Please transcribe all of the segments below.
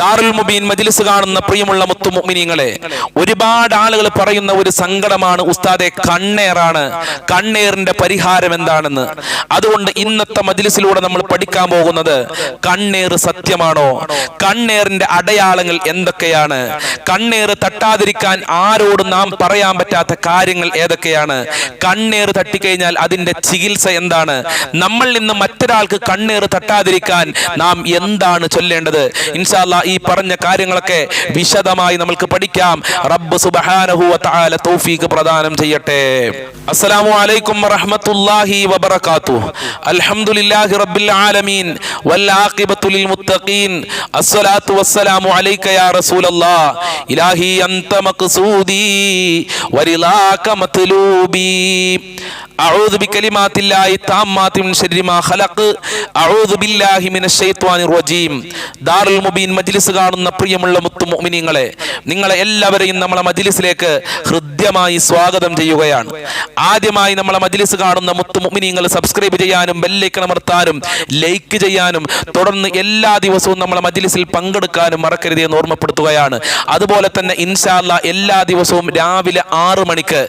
ദാറുൽ മുബീൻ മജ്ലിസ് കാണുന്ന പ്രിയമുള്ള മുത്തു മുഅ്മിനീങ്ങളെ ഒരുപാട് ആളുകൾ പറയുന്ന ഒരു സങ്കടമാണ് ഉസ്താദെ കണ്ണേറാണ്. കണ്ണേറിന്റെ പരിഹാരം എന്താണെന്ന്? അതുകൊണ്ട് ഇന്നത്തെ മജ്ലിസിലൂടെ നമ്മൾ പഠിക്കാൻ പോകുന്നത് കണ്ണേറ് സത്യമാണോ? കണ്ണേറിന്റെ അടയാളങ്ങൾ എന്തൊക്കെയാണ്? കണ്ണേറ് തട്ടാതിരിക്കാൻ ആരോട് നാം പറയാൻ പറ്റാത്ത കാര്യങ്ങൾ ഏതൊക്കെയാണ്? കണ്ണേറ് തട്ടിക്കഴിഞ്ഞാൽ അതിന്റെ ചികിത്സ എന്താണ്? നമ്മൾ നിന്ന് മറ്റൊരാൾക്ക് കണ്ണേറ് തട്ടാതിരിക്കാൻ നാം എന്താണ് ചൊല്ലേണ്ടത്? ഇൻഷാല്ല ഈ പറഞ്ഞ കാര്യങ്ങളൊക്കെ വിശദമായി നമ്മൾക്ക് പഠിക്കാം. റബ്ബ് സുബ്ഹാനഹു വതആല തൗഫീഖ് പ്രദാനം ചെയ്യട്ടെ. അസ്സലാമു അലൈക്കും വറഹ്മത്തുള്ളാഹി വബറകാതുഹു. അൽഹംദുലില്ലാഹി റബ്ബിൽ ആലമീൻ. വൽ ആഖിബത്തു ലിൽ മുത്തഖീൻ. അസ്സലാത്തു വസ്സലാമു അലൈക യാ റസൂലല്ലാഹ്. ഇലാഹി അൻത മഖ്സൂദി വരിലാക മത്ലൂബി. أعوذ بكلمات الله التامات من شر ما خلق أعوذ بالله من الشيطان الرجيم ദാറുൽ മുബീൻ മജ്ലിസ് കാണുന്ന പ്രിയമുള്ള മുത്തു മുഅ്മിനീങ്ങളെ നിങ്ങളെ എല്ലാവരെയും നമ്മളെ മജ്ലിസിലേക്ക് ഹൃദ്യമായി സ്വാഗതം ചെയ്യുകയാണ് ആദ്യമായി നമ്മളെ മജ്ലിസ് കാണുന്ന മുത്തു മുഅ്മിനീങ്ങൾ സബ്സ്ക്രൈബ് ചെയ്യാനും ബെല്ലൈക്കൺ അമർത്താനും ലൈക്ക് ചെയ്യാനും തുടർന്ന് എല്ലാ ദിവസവും നമ്മളെ മജ്ലിസിൽ പങ്കെടുക്കാനും മറക്കരുത് എന്ന് ഓർമ്മപ്പെടുത്തുകയാണ് അതുപോലെ തന്നെ ഇൻഷാല്ല എല്ലാ ദിവസവും രാവിലെ ആറ് മണിക്ക്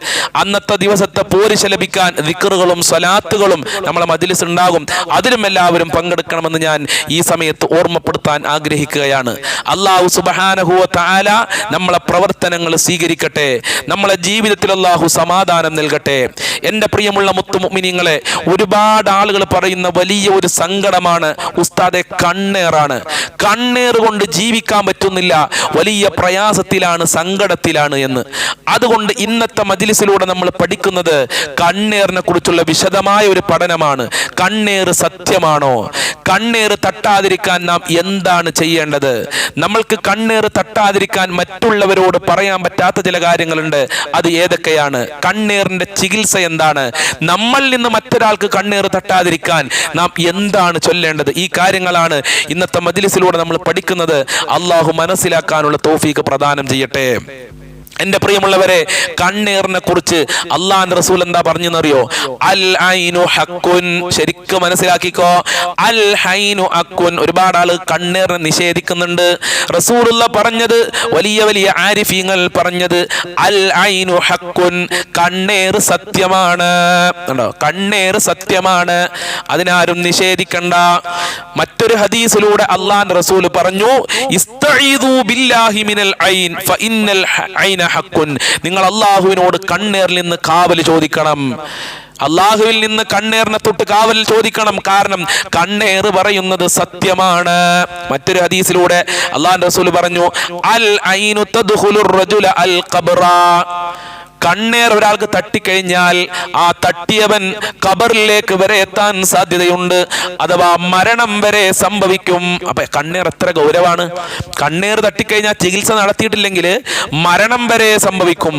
അന്നത്തെ ദിവസത്തെ പോരിശ ലഭിക്കാൻ ദിക്കറുകളും സ്വലാത്തുകളും നമ്മളെ മജിലിസ് ഉണ്ടാകും. അതിലും എല്ലാവരും പങ്കെടുക്കണമെന്ന് ഞാൻ ഈ സമയത്ത് ഓർമ്മപ്പെടുത്താൻ ആഗ്രഹിക്കുകയാണ്. അള്ളാഹു സുബഹാനഹുവ താല നമ്മളെ പ്രവർത്തനങ്ങൾ സ്വീകരിക്കട്ടെ. നമ്മളെ ജീവിതത്തിൽ അള്ളാഹു സമാധാനം നൽകട്ടെ. എന്റെ പ്രിയമുള്ള മുത്തുമിനിങ്ങളെ ഒരുപാട് ആളുകൾ പറയുന്ന വലിയ ഒരു സങ്കടമാണ് ഉസ്താദെ കണ്ണേറാണ്. കണ്ണേർ കൊണ്ട് ജീവിക്കാൻ പറ്റുന്നില്ല. വലിയ പ്രയാസത്തിലാണ് സങ്കടത്തിലാണ് എന്ന്. അതുകൊണ്ട് ഇന്നത്തെ മജിലിസിലൂടെ നമ്മൾ പഠിക്കുന്നത് കണ്ണേറിനെ കുറിച്ചുള്ള വിശദമായ ഒരു പഠനമാണ്. കണ്ണേർ സത്യമാണോ? കണ്ണേർ തട്ടാതിരിക്കാൻ നാം എന്താണ് ചെയ്യേണ്ടത്? നമ്മൾക്ക് കണ്ണേർ തട്ടാതിരിക്കാൻ മറ്റുള്ളവരോട് പറയാൻ പറ്റാത്ത ചില കാര്യങ്ങളുണ്ട്. അത് ഏതൊക്കെയാണ്? കണ്ണേറിന്റെ ചികിത്സ എന്താണ്? നമ്മൾ നിന്ന് മറ്റൊരാൾക്ക് കണ്ണേർ തട്ടാതിരിക്കാൻ നാം എന്താണ് ചൊല്ലേണ്ടത്? ഈ കാര്യങ്ങളാണ് ഇന്നത്തെ മജിലിസിലൂടെ നമ്മൾ പഠിക്കുന്നത്. അള്ളാഹു മനസ്സിലാക്കാനുള്ള തോഫീക്ക് പ്രദാനം ചെയ്യട്ടെ. എന്റെ പ്രിയമുള്ളവരെ കണ്ണീറിനെ കുറിച്ച് അള്ളാൻ റസൂൽ എന്താ പറഞ്ഞു പറഞ്ഞെന്നറിയോ? അൽ ഐനു ഹക്കുൻ ശരിക്കും മനസ്സിലാക്കിക്കോ. അൽ ഹൈനു അക്കുൻ ഒരുപാട് ആൾ കണ്ണീറിനെ നിഷേധിക്കുന്നുണ്ട്. റസൂലുള്ള പറഞ്ഞത് വലിയ വലിയ ആരിഫീങ്ങൾ പറഞ്ഞത് അൽ ഐനു ഹക്കുൻ കണ്ണേർ സത്യമാണ്. കണ്ടോ? കണ്ണേർ സത്യമാണ്. അതിനാരും നിഷേധിക്കണ്ട. മറ്റൊരു ഹദീസിലൂടെ അള്ളാൻ റസൂൽ പറഞ്ഞു ഇസ്തഈദു ബില്ലാഹി മിനൽ ഐൻ ഫഇന്നൽ ഹക്കുൻ. നിങ്ങൾ അള്ളാഹുവിനോട് കണ്ണേറിൽ നിന്ന് കാവൽ ചോദിക്കണം. അള്ളാഹുവിൽ നിന്ന് കണ്ണേറിനെ തൊട്ട് കാവൽ ചോദിക്കണം. കാരണം കണ്ണേർ പറയുന്നത് സത്യമാണ്. മറ്റൊരു ഹദീസിലൂടെ അള്ളാഹു റസൂൽ പറഞ്ഞു അൽ ഐനു തദ്ഖുലുർ റജുല കണ്ണേർ ഒരാൾക്ക് തട്ടിക്കഴിഞ്ഞാൽ ആ തട്ടിയവൻ കബറിലേക്ക് വരെ എത്താൻ സാധ്യതയുണ്ട്. അഥവാ മരണം വരെ സംഭവിക്കും. അപ്പൊ കണ്ണേർ എത്ര ഗൗരവാണ്. കണ്ണേർ തട്ടിക്കഴിഞ്ഞാൽ ചികിത്സ നടത്തിയിട്ടില്ലെങ്കിൽ മരണം വരെ സംഭവിക്കും.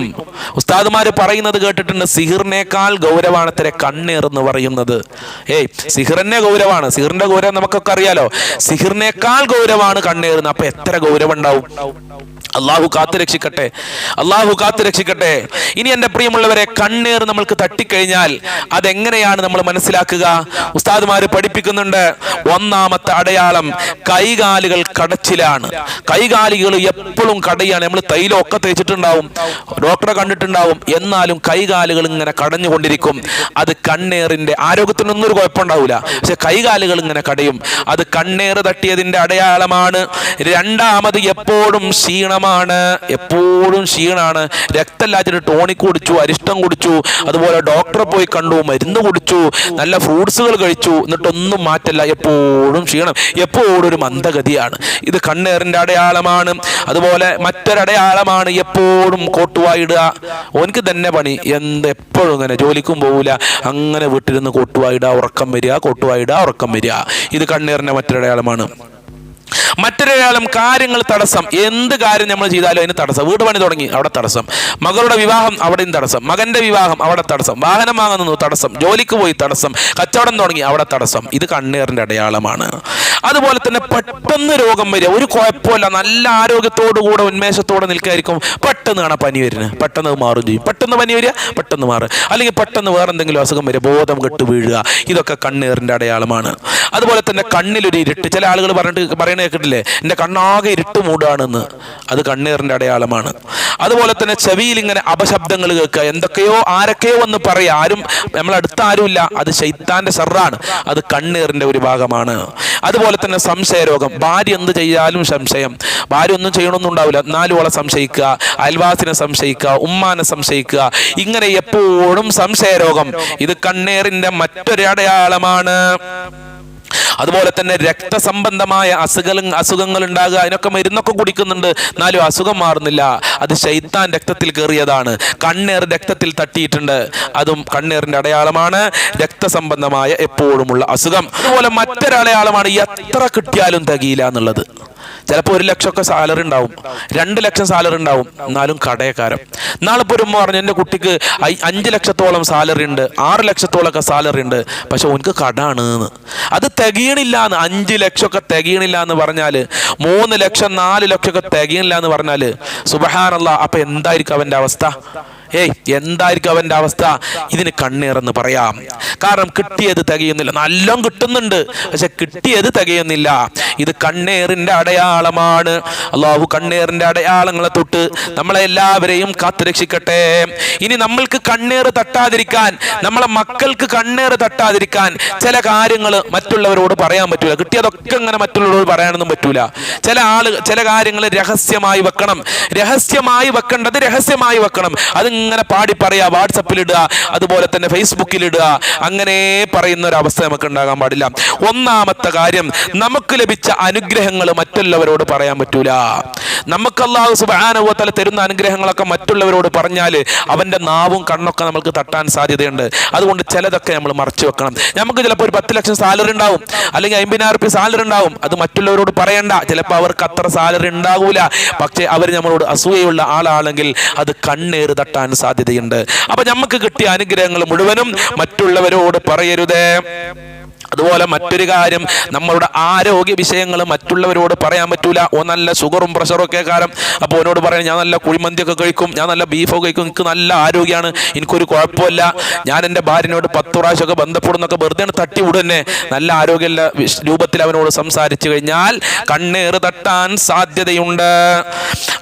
ഉസ്താദുമാര് പറയുന്നത് കേട്ടിട്ടുണ്ട് സിഹിറിനേക്കാൾ ഗൗരവാണ് ഇത്ര കണ്ണേർ എന്ന് പറയുന്നത്. ഏയ് സിഹിറിനെ ഗൗരവാണ്. സിഹിറിന്റെ ഗൗരവം നമുക്കൊക്കെ അറിയാലോ. സിഹിറിനേക്കാൾ ഗൗരവാണ് കണ്ണേർ അപ്പൊ എത്ര ഗൗരവം ഉണ്ടാവും. അള്ളാഹു കാത്തു രക്ഷിക്കട്ടെ അള്ളാഹു കാത്തു രക്ഷിക്കട്ടെ ഇനി എന്റെ പ്രിയമുള്ളവരെ കണ്ണീർ നമ്മൾക്ക് തട്ടിക്കഴിഞ്ഞാൽ അതെങ്ങനെയാണ് നമ്മൾ മനസ്സിലാക്കുക? ഉസ്താദുമാർ പഠിപ്പിക്കുന്നുണ്ട് ഒന്നാമത്തെ അടയാളം കൈകാലുകൾ കടച്ചിലാണ്. കൈകാലുകൾ എപ്പോഴും കടയാണ്. നമ്മൾ തൈലമൊക്കെ തേച്ചിട്ടുണ്ടാവും ഡോക്ടറെ കണ്ടിട്ടുണ്ടാവും എന്നാലും കൈകാലുകൾ ഇങ്ങനെ കടഞ്ഞുകൊണ്ടിരിക്കും. അത് കണ്ണേറിന്റെ ആരോഗ്യത്തിനൊന്നും ഒരു കുഴപ്പമുണ്ടാവില്ല പക്ഷെ കൈകാലുകൾ ഇങ്ങനെ കടയും. അത് കണ്ണേറ് തട്ടിയതിന്റെ അടയാളമാണ്. രണ്ടാമത് എപ്പോഴും ക്ഷീണമാണ്. എപ്പോഴും ക്ഷീണാണ് രക്തമില്ലാച്ചിട്ട് ടോണിക് കുടിച്ചു അരിഷ്ടം കുടിച്ചു അതുപോലെ ഡോക്ടറെ പോയി കണ്ടു മരുന്ന് കുടിച്ചു നല്ല ഫ്രൂട്ട്സുകൾ കഴിച്ചു എന്നിട്ടൊന്നും മാറ്റല്ല എപ്പോഴും ക്ഷീണം എപ്പോഴും ഒരു മന്ദഗതിയാണ്. ഇത് കണ്ണേറിന്റെ അടയാളമാണ്. അതുപോലെ മറ്റൊരടയാളമാണ് എപ്പോഴും കോട്ടുവായിടുക ഓനക്ക് തന്നെ പണി എന്ത് എപ്പോഴും ഇങ്ങനെ ജോലിക്കും പോവില്ല അങ്ങനെ വീട്ടിലിരുന്ന് കോട്ടുവായിടുക ഉറക്കം വരിക കോട്ടുവായിടുക ഉറക്കം വരിക. ഇത് കണ്ണേറിന്റെ മറ്റൊരടയാളമാണ്. മറ്റൊരാളും കാര്യങ്ങൾ തടസ്സം. എന്ത് കാര്യം നമ്മൾ ചെയ്താലും അതിന് തടസ്സം. വീട് പണി തുടങ്ങി അവിടെ തടസ്സം. മകളുടെ വിവാഹം അവിടെയും തടസ്സം. മകന്റെ വിവാഹം അവിടെ തടസ്സം. വാഹനം വാങ്ങുന്നു തടസ്സം. ജോലിക്ക് പോയി തടസ്സം. കച്ചവടം തുടങ്ങി അവിടെ തടസ്സം. ഇത് കണ്ണീറിന്റെ അടയാളമാണ്. അതുപോലെ തന്നെ പെട്ടെന്ന് രോഗം വരിക. ഒരു കുഴപ്പമില്ല നല്ല ആരോഗ്യത്തോടു കൂടെ ഉന്മേഷത്തോടെ നിൽക്കായിരിക്കും. പെട്ടെന്ന് കാണാൻ പനി വരുന്നത്. പെട്ടെന്ന് മാറും ചെയ്യും. പെട്ടെന്ന് പനി വരിക പെട്ടെന്ന് മാറും അല്ലെങ്കിൽ പെട്ടെന്ന് വേറെ എന്തെങ്കിലും അസുഖം വരിക ബോധം കെട്ട് വീഴുക. ഇതൊക്കെ കണ്ണീറിന്റെ അടയാളമാണ്. അതുപോലെ തന്നെ കണ്ണിലൊരു ഇരുട്ട്. ചില ആളുകൾ പറഞ്ഞിട്ട് പറയണ കേട്ടിട്ടില്ലേ? കേട്ടില്ലേ എന്റെ കണ്ണാകെ ഇരുട്ട് മൂടാണെന്ന്. അത് കണ്ണീറിന്റെ അടയാളമാണ്. അതുപോലെ തന്നെ ചെവിയിൽ ഇങ്ങനെ അപശബ്ദങ്ങൾ കേൾക്കുക. എന്തൊക്കെയോ ആരൊക്കെയോ എന്ന് പറയുക ആരും നമ്മളടുത്ത് ആരുമില്ല അത് ശൈത്താന്റെ സെറാണ് അത് കണ്ണീറിന്റെ ഒരു ഭാഗമാണ്. അതുപോലെ തന്നെ സംശയരോഗം ഭാര്യ എന്ത് ചെയ്താലും സംശയം. ഭാര്യ ഒന്നും ചെയ്യണമെന്നും ഉണ്ടാവില്ല. എന്നാലും സംശയിക്കുക. അയൽവാസിനെ സംശയിക്കുക. ഉമ്മാനെ സംശയിക്കുക. ഇങ്ങനെ എപ്പോഴും സംശയരോഗം ഇത് കണ്ണേറിന്റെ മറ്റൊരു അടയാളമാണ്. അതുപോലെ തന്നെ രക്തസംബന്ധമായ അസുഖങ്ങൾ അസുഖങ്ങൾ ഉണ്ടാകുക അതിനൊക്കെ മരുന്നൊക്കെ കുടിക്കുന്നുണ്ട്. എന്നാലും അസുഖം മാറുന്നില്ല. അത് ശൈത്താൻ രക്തത്തിൽ കയറിയതാണ്. കണ്ണേർ രക്തത്തിൽ തട്ടിയിട്ടുണ്ട്. അതും കണ്ണേറിന്റെ അടയാളമാണ്. രക്തസംബന്ധമായ എപ്പോഴുമുള്ള അസുഖം. അതുപോലെ മറ്റൊരടയാളമാണ് എത്ര കിട്ടിയാലും തികയില്ല എന്നുള്ളത്. ചിലപ്പോൾ ഒരു ലക്ഷമൊക്കെ സാലറി ഉണ്ടാവും. രണ്ട് ലക്ഷം സാലറി ഉണ്ടാവും. എന്നാലും കടയക്കാരം നാളെ ഇപ്പോൾ ഒരു പറഞ്ഞു എന്റെ കുട്ടിക്ക് അഞ്ച് ലക്ഷത്തോളം സാലറി ഉണ്ട്. ആറ് ലക്ഷത്തോളമൊക്കെ സാലറി ഉണ്ട്. പക്ഷെ ഓനക്ക് കടാണ് അത് തികയണില്ല എന്ന് അഞ്ച് ലക്ഷമൊക്കെ തികയണില്ല എന്ന് പറഞ്ഞാൽ മൂന്ന് ലക്ഷം നാല് ലക്ഷമൊക്കെ തികയണില്ല എന്ന് പറഞ്ഞാൽ സുബഹാനല്ല അപ്പൊ എന്തായിരിക്കും അവന്റെ അവസ്ഥ? ഏയ് എന്തായിരിക്കും അവന്റെ അവസ്ഥ? ഇതിന് കണ്ണീറെന്ന് പറയാം. കാരണം കിട്ടിയത് തികയുന്നില്ല. നല്ലോം കിട്ടുന്നുണ്ട്. പക്ഷെ കിട്ടിയത് തികയുന്നില്ല. ഇത് കണ്ണേറിന്റെ അടയാളമാണ്. അള്ളാഹു കണ്ണേറിന്റെ അടയാളങ്ങളെ തൊട്ട് നമ്മളെ എല്ലാവരെയും കാത്തുരക്ഷിക്കട്ടെ. ഇനി നമ്മൾക്ക് കണ്ണേറ് തട്ടാതിരിക്കാൻ നമ്മളെ മക്കൾക്ക് കണ്ണേറ് തട്ടാതിരിക്കാൻ ചില കാര്യങ്ങൾ മറ്റുള്ളവരോട് പറയാൻ പറ്റൂല. കിട്ടിയതൊക്കെ ഇങ്ങനെ മറ്റുള്ളവരോട് പറയാനൊന്നും പറ്റൂല. ചില ആൾ ചില കാര്യങ്ങൾ രഹസ്യമായി വെക്കണം. രഹസ്യമായി വെക്കേണ്ടത് രഹസ്യമായി വെക്കണം. അതിങ്ങനെ പാടി പറയുക വാട്സപ്പിൽ ഇടുക അതുപോലെ തന്നെ ഫേസ്ബുക്കിൽ ഇടുക അങ്ങനെ പറയുന്ന ഒരു അവസ്ഥ നമുക്ക് ഉണ്ടാകാൻ പാടില്ല. ഒന്നാമത്തെ കാര്യം നമുക്ക് ലഭിച്ച അനുഗ്രഹങ്ങൾ മറ്റുള്ളവരോട് പറയാൻ പറ്റൂല. നമുക്ക് അള്ളാഹു സുബാനുഭവത്തല തരുന്ന അനുഗ്രഹങ്ങളൊക്കെ മറ്റുള്ളവരോട് പറഞ്ഞാൽ അവന്റെ നാവും കണ്ണൊക്കെ നമുക്ക് തട്ടാൻ സാധ്യതയുണ്ട്. അതുകൊണ്ട് ചിലതൊക്കെ നമ്മൾ മറച്ചു വെക്കണം. നമുക്ക് ചിലപ്പോൾ ഒരു പത്ത് ലക്ഷം സാലറി ഉണ്ടാവും അല്ലെങ്കിൽ അമ്പതിനായിരം റുപ്യ സാലറി ഉണ്ടാവും. അത് മറ്റുള്ളവരോട് പറയണ്ട. ചിലപ്പോൾ അവർക്ക് അത്ര സാലറി ഉണ്ടാകൂല പക്ഷേ അവർ നമ്മളോട് അസൂയുള്ള ആളാണെങ്കിൽ അത് കണ്ണേറ് തട്ടാൻ സാധ്യതയുണ്ട്. അപ്പൊ നമുക്ക് കിട്ടിയ അനുഗ്രഹങ്ങൾ മുഴുവനും മറ്റുള്ളവരോട് പറയരുതേ. അതുപോലെ മറ്റൊരു കാര്യം നമ്മളുടെ ആരോഗ്യ വിഷയങ്ങൾ മറ്റുള്ളവരോട് പറയാൻ പറ്റൂല. ഓ നല്ല ഷുഗറും പ്രഷറും ഒക്കെ കാരണം അപ്പോൾ ഓനോട് പറയാം ഞാൻ നല്ല കുഴിമന്തിയൊക്കെ കഴിക്കും ഞാൻ നല്ല ബീഫൊക്കെ കഴിക്കും എനിക്ക് നല്ല ആരോഗ്യമാണ് എനിക്കൊരു കുഴപ്പമില്ല. ഞാൻ എന്റെ ഭാര്യനോട് പത്ത് പ്രാവശ്യമൊക്കെ ബന്ധപ്പെടുന്നൊക്കെ വെറുതെ തട്ടി ഉടനെ നല്ല ആരോഗ്യമുള്ള രൂപത്തിൽ അവനോട് സംസാരിച്ചു കഴിഞ്ഞാൽ കണ്ണേറ് തട്ടാൻ സാധ്യതയുണ്ട്.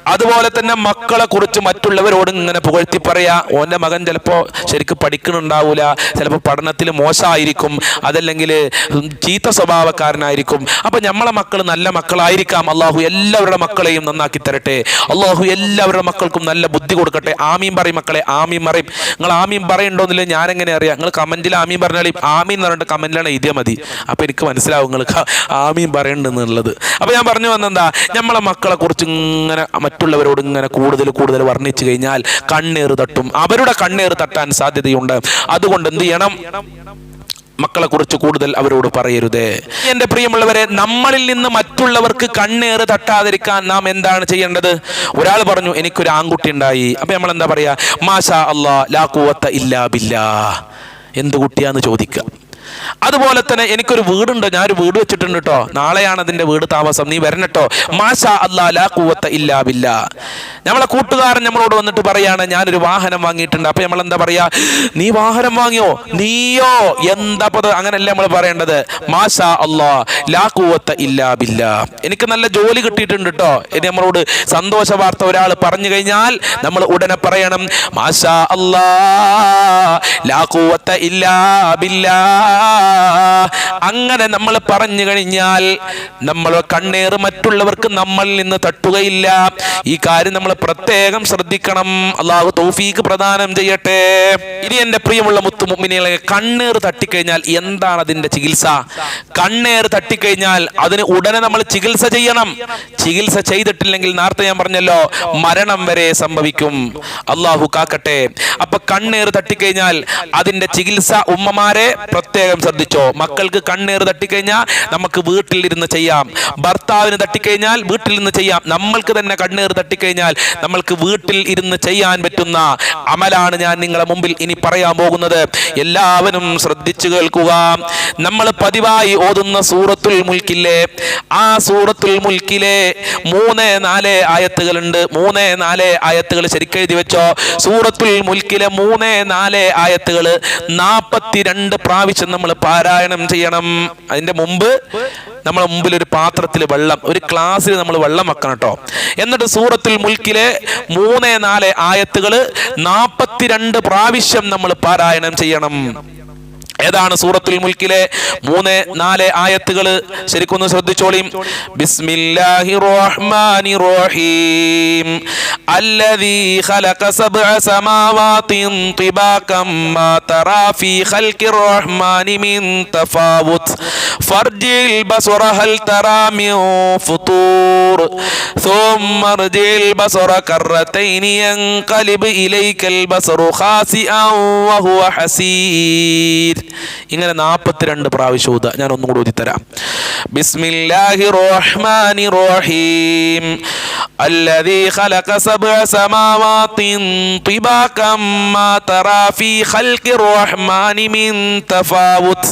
അതുപോലെ തന്നെ മക്കളെ കുറിച്ച് മറ്റുള്ളവരോട് ഇങ്ങനെ പുകഴ്ത്തി പറയാ ഓന്റെ മകൻ ചിലപ്പോൾ ശരിക്കും പഠിക്കണുണ്ടാവൂല ചിലപ്പോൾ പഠനത്തിൽ മോശമായിരിക്കും അതല്ലെങ്കിൽ ചീത്ത സ്വഭാവക്കാരനായിരിക്കും. അപ്പം നമ്മളെ മക്കൾ നല്ല മക്കളായിരിക്കാം. അള്ളാഹു എല്ലാവരുടെ മക്കളെയും നന്നാക്കി തരട്ടെ. അള്ളാഹു എല്ലാവരുടെ മക്കൾക്കും നല്ല ബുദ്ധി കൊടുക്കട്ടെ. ആമീൻ പറയും മക്കളെ ആമീൻ പറയും. നിങ്ങൾ ആമീൻ പറയണ്ടോന്നില്ല ഞാൻ എങ്ങനെ അറിയാം? നിങ്ങൾ കമന്റിൽ ആമീൻ പറഞ്ഞാൽ ആമീൻ എന്ന് പറഞ്ഞിട്ട് കമന്റിലാണ് എഴുതിയാൽ മതി. അപ്പം എനിക്ക് മനസ്സിലാവും നിങ്ങൾക്ക് ആമീൻ പറയണ്ടെന്നുള്ളത്. അപ്പം ഞാൻ പറഞ്ഞു വന്നെന്താ? നമ്മളെ മക്കളെ കുറിച്ച് ഇങ്ങനെ മറ്റുള്ളവരോട് ഇങ്ങനെ കൂടുതൽ കൂടുതൽ വർണിച്ചു കഴിഞ്ഞാൽ കണ്ണേറ് തട്ടും. അവരുടെ കണ്ണേറ് തട്ടാൻ സാധ്യതയുണ്ട്. അതുകൊണ്ട് എന്ത് ചെയ്യണം? മക്കളെ കുറിച്ച് കൂടുതൽ അവരോട് പറയരുതേ. എന്റെ പ്രിയമുള്ളവരെ നമ്മളിൽ നിന്ന് മറ്റുള്ളവർക്ക് കണ്ണേറ് തട്ടാതിരിക്കാൻ നാം എന്താണ് ചെയ്യേണ്ടത്? ഒരാൾ പറഞ്ഞു എനിക്കൊരു ആൺകുട്ടി ഉണ്ടായി. അപ്പൊ നമ്മൾ എന്താ പറയാ? മാഷാ അല്ലാ ലാ കൂവത്ത ഇല്ലാ ബില്ലാ. എന്ത് കുട്ടിയാന്ന് ചോദിക്കുക അതുപോലെ തന്നെ എനിക്കൊരു വീടുണ്ട് ഞാനൊരു വീട് വെച്ചിട്ടുണ്ട് കേട്ടോ നാളെയാണ് അതിന്റെ വീട് താമസം. നീ വരണട്ടോ മാഷാ അല്ലാ കൂവത്ത ഇല്ലാ ബില്ലാ. നമ്മളെ കൂട്ടുകാരൻ നമ്മളോട് വന്നിട്ട് പറയാണ് ഞാനൊരു വാഹനം വാങ്ങിയിട്ടുണ്ട്. അപ്പൊ നമ്മൾ എന്താ പറയാ നീ വാഹനം വാങ്ങിയോ? നീയോ? എന്താ പത് അങ്ങനല്ല നമ്മൾ പറയേണ്ടത്. മാഷാ അല്ലാ ലാ കൂവത്ത ഇല്ലാ ബില്ലാ. എനിക്ക് നല്ല ജോലി കിട്ടിയിട്ടുണ്ട് കേട്ടോ ഇനി നമ്മളോട് സന്തോഷ വാർത്ത ഒരാൾ പറഞ്ഞു കഴിഞ്ഞാൽ നമ്മൾ ഉടനെ പറയണം മാഷാ അല്ലാ ലാ കൂവത്ത ഇല്ലാ ബില്ലാ. അങ്ങനെ നമ്മൾ പറഞ്ഞു കഴിഞ്ഞാൽ നമ്മൾ കണ്ണേർ മറ്റുള്ളവർക്ക് നമ്മളിൽ നിന്ന് തട്ടുകയില്ല. ഈ കാര്യം നമ്മൾ പ്രത്യേകം ശ്രദ്ധിക്കണം. അള്ളാഹു തൗഫീക്ക് പ്രദാനം ചെയ്യട്ടെ. ഇനി എന്റെ പ്രിയമുള്ള മുത്തുമുമ്മിനികളെ കണ്ണേർ തട്ടിക്കഴിഞ്ഞാൽ എന്താണ് അതിന്റെ ചികിത്സ? കണ്ണേർ തട്ടിക്കഴിഞ്ഞാൽ അതിന് ഉടനെ നമ്മൾ ചികിത്സ ചെയ്യണം. ചികിത്സ ചെയ്തിട്ടില്ലെങ്കിൽ നേരത്തെ ഞാൻ പറഞ്ഞല്ലോ മരണം വരെ സംഭവിക്കും. അള്ളാഹു കാക്കട്ടെ. അപ്പൊ കണ്ണേർ തട്ടിക്കഴിഞ്ഞാൽ അതിന്റെ ചികിത്സ ഉമ്മമാരെ പ്രത്യേകം ശ്രദ്ധിച്ചോ? മക്കൾക്ക് കണ്ണീർ തട്ടിക്കഴിഞ്ഞാൽ നമുക്ക് വീട്ടിൽ ഇരുന്ന് ചെയ്യാം. ഭർത്താവിന് തട്ടിക്കഴിഞ്ഞാൽ വീട്ടിൽ നിന്ന് ചെയ്യാം. നമ്മൾക്ക് തന്നെ കണ്ണീർ തട്ടിക്കഴിഞ്ഞാൽ നമ്മൾക്ക് വീട്ടിൽ ഇരുന്ന് ചെയ്യാൻ പറ്റുന്ന അമലാണ് ഞാൻ നിങ്ങളെ മുമ്പിൽ ഇനി പറയാൻ പോകുന്നത്. എല്ലാവരും ശ്രദ്ധിച്ചു കേൾക്കുക. നമ്മൾ പതിവായി ഓതുന്ന സൂറത്തുൽ മുൽക്കില്ലേ? ആ സൂറത്തുൽ മുൽക്കിലെ മൂന്ന് നാല് ആയത്തുകളുണ്ട്. മൂന്ന് നാല് ആയത്തുകൾ ശരിക്കെഴുതി വെച്ചോ? സൂറത്തുൽ മുൽക്കിലെ മൂന്ന് നാല് ആയത്തുകൾ നാൽപ്പത്തിരണ്ട് പ്രാവശ്യം നമ്മൾ പാരായണം ചെയ്യണം. അതിന്റെ മുമ്പ് നമ്മളെ മുമ്പിൽ ഒരു പാത്രത്തിൽ വെള്ളം ഒരു ക്ലാസ്സിൽ നമ്മൾ വെള്ളം വെക്കണം കേട്ടോ. എന്നിട്ട് സൂറത്തിൽ മുൽക്കിലെ മൂന്ന് നാല് ആയത്തുകൾ നാൽപ്പത്തിരണ്ട് പ്രാവശ്യം നമ്മൾ പാരായണം ചെയ്യണം. ഏതാണ് സൂറത്തുൽ മുൽക്കിലെ മൂന്ന് നാല് ആയത്തുകൾ ശരിക്കൊന്ന് ശ്രദ്ധിച്ചോളിയും ബിസ്മില്ലാഹി റഹ്മാനി റഹീം അല്ലദീ ഖലഖ സബ്അ സമാവാതിൻ തിബാകം മാ തറാ ഫീ ഖൽഖി റഹ്മാനി മിൻ തഫാവുത് ഫർജിൽ ബസറ ഹൽ തറാ മിൻ ഫുതൂർ ثم ارجع البصر كرتين ينقلب إليك البصر خاسئا وهو حسير ഇങ്ങനെ നാൽപ്പത്തിരണ്ട് പ്രാവശ്യം ഊതുക ഞാൻ ഒന്നുകൂടി ഊതിത്തരാം ബിസ്മില്ലാഹി റഹ്മാനി റഹീം. الذي خلق سبع سماوات طباقا ما ترى في خلق الرحمن من تفاوت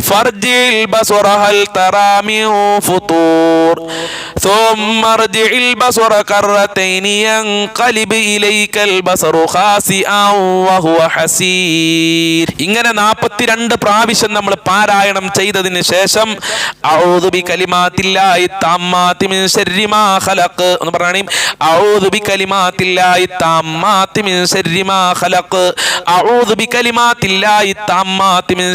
فارجع البصر هل ترى من فطور ثم ارجع البصر كرتين ينقلب إليك البصر خاسئا وهو حسير ഇങ്ങനെ നാൽപ്പത്തിരണ്ട് പ്രാവശ്യം നമ്മൾ പാരായണം ചെയ്തതിന് ശേഷം അഊദു ബി കലിമാത്തില്ലാഹി താമ്മാതി മിൻ ശർരി മാ ഖലഖ് എന്ന് മിൻ മിൻ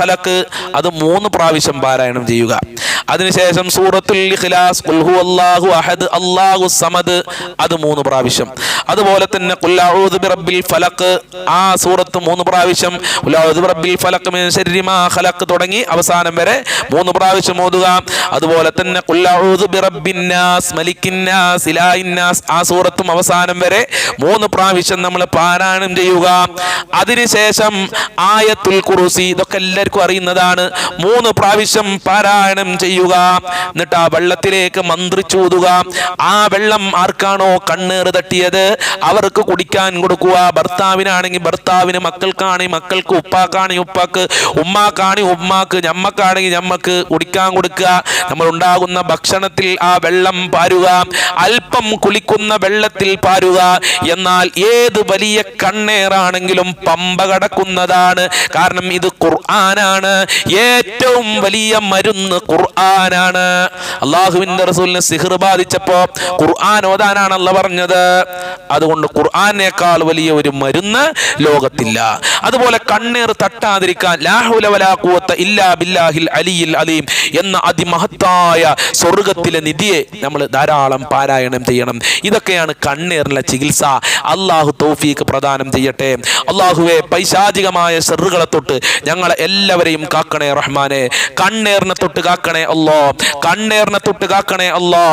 ഖലഖ്. അത് മൂന്ന് പ്രാവശ്യം പാരായണം ചെയ്യുക. അതിനുശേഷം സൂറത്തുൽ ഇഖ്ലാസ് ഖുൽ ഹുവല്ലാഹു അഹദ് അല്ലാഹു സമദ്. അത് മൂന്ന് പ്രാവശ്യം. അതുപോലെ തന്നെ ഖുൽ അഊദു ബിറബ്ബിൽ ഫലഖ്. ആ സൂറത്ത് മൂന്ന് പ്രാവശ്യം. ഖുൽ അഊദു ബിറബ്ബിൽ ഫലഖ് മിൻ ശർരി മാ ഖലഖ് തുടങ്ങി അവസാനം വരെ മൂന്ന് പ്രാവശ്യം ഓതുക. അതുപോലെ തന്നെ ഖുൽ അഊദു ബിറബ്ബിൻ നാസ് മലിക്കിൻ നാസ്. ഇലാഹിൻ നാസ് ആ സൂറത്തും അവസാനം വരെ മൂന്ന് പ്രാവശ്യം നമ്മൾ പാരായണം ചെയ്യുക. അതിനുശേഷം ആയത്തുൽ കുറുസി ഇതൊക്കെ എല്ലാവർക്കും അറിയുന്നതാണ്. മൂന്ന് പ്രാവശ്യം പാരായണം ചെയ്യുക. എന്നിട്ട് ആ വെള്ളത്തിലേക്ക് മന്ത്രിച്ചൂതുക ആ വെള്ളം ആർക്കാണോ കണ്ണേറ് തട്ടിയത്? അവർക്ക് കുടിക്കാൻ കൊടുക്കുക. ഭർത്താവിനാണെങ്കിൽ ഭർത്താവിന് മക്കൾക്കാണെങ്കിൽ മക്കൾക്ക് ഉപ്പാക്കാണെങ്കിൽ ഉപ്പാക്ക് ഉമ്മാക്കാണെങ്കിൽ ഉമ്മാക്ക് ഞമ്മക്കാണെങ്കിൽ ഞമ്മക്ക് കുടിക്കാൻ കൊടുക്കുക. നമ്മൾ ഉണ്ടാകുന്ന ഭക്ഷണത്തിൽ ആ വെള്ളം പാരുക. അല്പം കുളിക്കുന്ന വെള്ളത്തിൽ പാരുക. എന്നാൽ ഏത് വലിയ കണ്ണേറാണെങ്കിലും പമ്പ കടക്കുന്നതാണ്. കാരണം ഇത് ഖുർആനാണ്. ഏറ്റവും വലിയ മരുന്ന് ഖുർആനാണ്. അള്ളാഹുവിന്റെ റസൂലിനെ സിഹിർ ബാധിച്ചപ്പോ ഖുർആൻ ഓതാനാണ് അല്ല പറഞ്ഞത്. അതുകൊണ്ട് ഖുർആനേക്കാൾ വലിയ ഒരു മരുന്ന് ലോകത്തില്ല. അതുപോലെ കണ്ണേർ തട്ടാതിരിക്കാൻ ലാഹുലവലാക്കുവത്ത ഇല്ലാ ബില്ലാഹിൽ അലിയിൽ അലീം എന്ന അതിമഹത്തായ സ്വർഗത്തിലെ നിധിയെ നമ്മൾ ധാരാളം പാരായണം ചെയ്യണം. ഇതൊക്കെയാണ് കണ്ണീറിലെ ചികിത്സ. അള്ളാഹു തൗഫീക്ക് പ്രദാനം ചെയ്യട്ടെ. അള്ളാഹുവെ പൈശാചികമായ ഷെറുകളെ തൊട്ട് ഞങ്ങളെ എല്ലാവരെയും കാക്കണേ റഹ്മാനെ. കണ്ണേറിനെ തൊട്ട് കാക്കണേ അല്ലോ കണ്ണേറിനെ തൊട്ട് കാക്കണേ അല്ലോ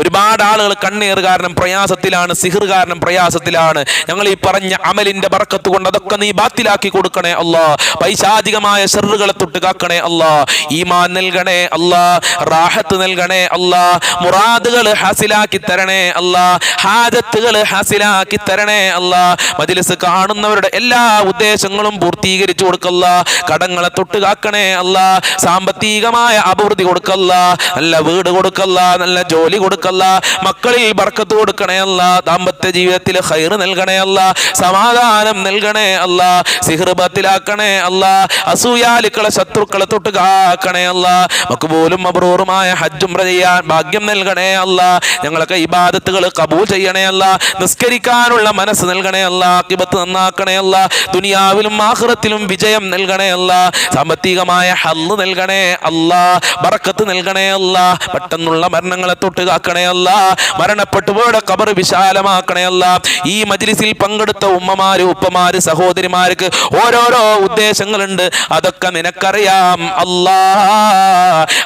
ഒരുപാട് ആളുകൾ കണ്ണീർ കാരണം പ്രയാസത്തിലാണ് സിഹിർ കാരണം പ്രയാസത്തിലാണ്. ഞങ്ങൾ ഈ പറഞ്ഞ അമലിന്റെ ബർക്കത്ത് കൊണ്ട് അതൊക്കെ നീ ബാത്തിലാക്കി കൊടുക്കണേ അല്ലാ. പൈശാചികമായ ഷെറുകളെ തൊട്ട് കാക്കണേ അല്ലാ. ഈമാൻ നൽകണേ അല്ലാ. റാഹത്ത് നൽകണേ അല്ലാ. മുറാദുകൾ ഹാസിലാക്കി തരണേ അല്ലാ. ഹാജത്തുകൾ ഹാസിലാക്കി തരണേ അല്ലാ. മജിലിസ് കാണുന്നവരുടെ എല്ലാ ഉദ്ദേശങ്ങളും പൂർത്തീകരിച്ചു കൊടുക്കല്ല. കടങ്ങളെ തൊട്ട് കാക്കണേ അല്ല. സാമ്പത്തികമായ അഭിവൃദ്ധി കൊടുക്കല്ല. നല്ല വീട് കൊടുക്കല്ല. നല്ല ജോലി കൊടുക്കല്ല. മക്കളിൽ ബർക്കത്ത് കൊടുക്കണേ അല്ല. ദാമ്പത്യ ജീവിതത്തിൽ ഹൈർ നൽകണേ അല്ല. സമാധാനം നൽകണേ അല്ല. സിഹൃബത്തിലാക്കണേ അല്ല. അസൂയാലുക്കളെ ശത്രുക്കളെ തൊട്ട് കാക്കണേ അല്ല. നമുക്ക് പോലും അബ്രൂറുമായ ഹജ്ജും ചെയ്യാൻ ഭാഗ്യം നൽകണേ അല്ല. ഞങ്ങളൊക്കെ ഇബാദത്തുകൾ കബൂൽ ചെയ്യണേ അല്ല. നിസ്കരിക്കാനുള്ള മനസ്സ് നൽകണേ അല്ല. അക്കിബത്ത് നന്നാക്കണേ അല്ല. ദുനിയാവിലും ആഹ്റത്തിലും വിജയം നൽകണേ അല്ല. സാമ്പത്തികമായ ഹല്ല് നൽകണേ അല്ല. ബറക്കത്ത് നൽകണേ അല്ല. പെട്ടെന്നുള്ള മരണങ്ങളെ തൊട്ട് കാക്കണേ വിശാലമാക്കണയല്ല മരണപ്പെട്ടുപോയുടെ കബർ വിശാലമാക്കണയല്ല ഈ മജ്ലിസിൽ പങ്കെടുത്ത ഉമ്മമാര് ഉപ്പമാര് സഹോദരിമാർക്ക് ഓരോരോ ഉദ്ദേശങ്ങളുണ്ട്. അതൊക്കെ നിനക്കറിയാം അല്ലാ.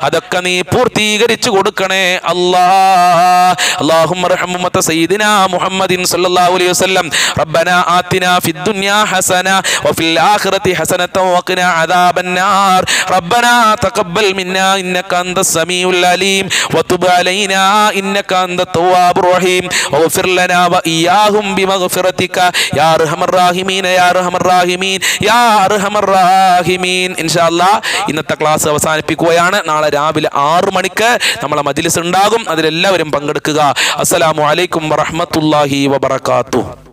അതൊക്കെ നീ പൂർത്തീകരിച്ചു കൊടുക്കണേ അല്ലാ. അള്ളാഹുമ്മ സയ്യിദിന മുഹമ്മദിൻ സല്ലല്ലാഹു അലൈഹി വസല്ലം. റബ്ബന ആതിന ഫിദ് ദുനിയാ ഹസന വഫിൽ ആഖിറതി ഹസനത വഖിന അദാബന്നാർ. റബ്ബന തഖബ്ബൽ മിന്നാ ഇന്നക അന്തസ് സമീഉൽ അലീം വതുബ് അലൈനാ السميع العليم وتب علينا إنك أنت التواب الرحيم واغفر لنا وإياهم بمغفرتك يا أرحم الراحمين يا أرحم الراحمين يا أرحم الراحمين إن شاء الله ഇന്നത്തെ ക്ലാസ് അവസാനിപ്പിക്കുകയാണ് നാളെ രാവിലെ ആറ് മണിക്ക് നമ്മളെ മജ്ലിസ് ഉണ്ടാകും അതിലെല്ലാവരും പങ്കെടുക്കുക അസ്സലാമു അലൈക്കും വറഹ്മത്തുള്ളാഹി വബറകാതുഹു